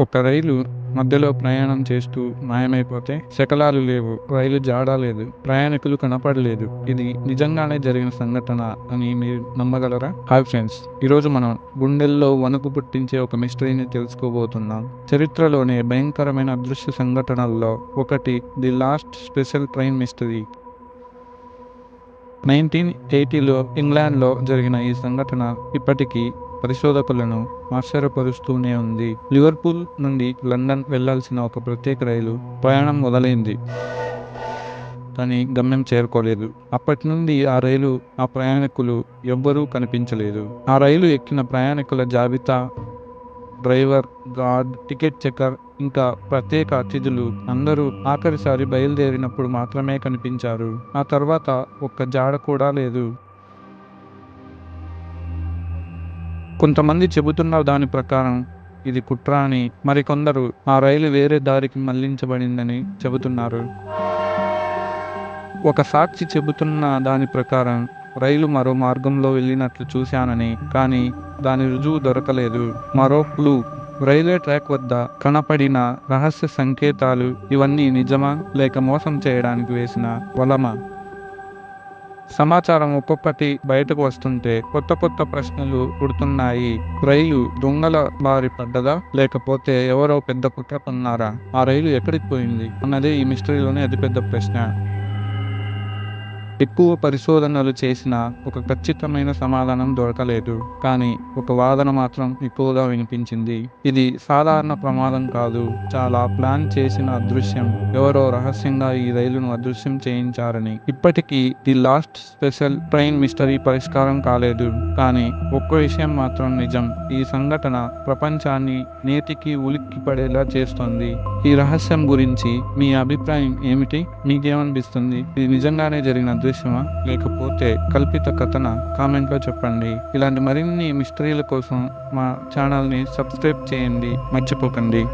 ఒక రైలు మధ్యలో ప్రయాణం చేస్తూ మాయమైపోతే శకలాలు లేవు రైలు జాడ లేదు ప్రయాణికులు కనపడలేదు. ఇది నిజంగానే జరిగిన సంఘటన అని మీరు నమ్మగలరా? హాయ్ ఫ్రెండ్స్ ఈరోజు మనం గుండెల్లో వణుకు పుట్టించే ఒక మిస్టరీని తెలుసుకోబోతున్నాం. చరిత్రలోనే భయంకరమైన అదృశ్య సంఘటనల్లో ఒకటి the lost special train mystery. Nineteen ఎయిటీలో ఇంగ్లాండ్లో జరిగిన ఈ సంఘటన ఇప్పటికీ పరిశోధకులను ఆశ్చర్యపరుస్తూనే ఉంది. లివర్పూల్ నుండి లండన్ వెళ్ళాల్సిన ఒక ప్రత్యేక రైలు ప్రయాణం మొదలైంది. కానీ గమ్యం చేరుకోలేదు. అప్పటి నుండి ఆ రైలు ఆ ప్రయాణికులు ఎవ్వరూ కనిపించలేదు. ఆ రైలు ఎక్కిన ప్రయాణికుల జాబితా డ్రైవర్ గార్డ్ టికెట్ చెకర్ ఇంకా ప్రత్యేక అతిథులు అందరూ ఆఖరిసారి బయలుదేరినప్పుడు మాత్రమే కనిపించారు. ఆ తర్వాత ఒక్క జాడ కూడా లేదు. కొంతమంది చెబుతున్న దాని ప్రకారం ఇది కుట్ర అని మరికొందరు ఆ రైలు వేరే దారికి మళ్ళించబడిందని చెబుతున్నారు. ఒక సాక్షి చెబుతున్న దాని ప్రకారం రైలు మరో మార్గంలో వెళ్ళినట్లు చూశానని కానీ దాని రుజువు దొరకలేదు. మరో క్లూ రైల్వే ట్రాక్ వద్ద కనపడిన రహస్య సంకేతాలు ఇవన్నీ నిజమా లేక మోసం చేయడానికి వేసిన వలమా? సమాచారం ఒక్కొక్కటి బయటకు వస్తుంటే కొత్త కొత్త ప్రశ్నలు పుడుతున్నాయి. రైలు దొంగల బారి పడ్డదా? లేకపోతే ఎవరో పెద్ద కుట్ర పన్నారా? ఆ రైలు ఎక్కడికి పోయింది? అన్నదే ఈ మిస్టరీలోనే అతిపెద్ద ప్రశ్న. ఎక్కువ పరిశోధనలు చేసిన ఒక ఖచ్చితమైన సమాధానం దొరకలేదు. కానీ ఒక వాదన మాత్రం ఎక్కువగా వినిపించింది. ఇది సాధారణ ప్రమాదం కాదు. చాలా ప్లాన్ చేసిన అదృశ్యం. ఎవరో రహస్యంగా ఈ రైలును అదృశ్యం చేయించారని. ఇప్పటికీ the lost special train mystery పరిష్కారం కాలేదు. కానీ ఒక్క విషయం మాత్రం నిజం. ఈ సంఘటన ప్రపంచాన్ని నేటికి ఉలిక్కి పడేలా చేస్తోంది. ఈ రహస్యం గురించి మీ అభిప్రాయం ఏమిటి? మీకేమనిపిస్తుంది ఇది నిజంగానే జరిగిన అదృశ్యమా లేకపోతే కల్పిత కథన? కామెంట్లో చెప్పండి. ఇలాంటి మరిన్ని మిస్టరీల కోసం మా ఛానల్ని సబ్స్క్రైబ్ చేయండి. మర్చిపోకండి.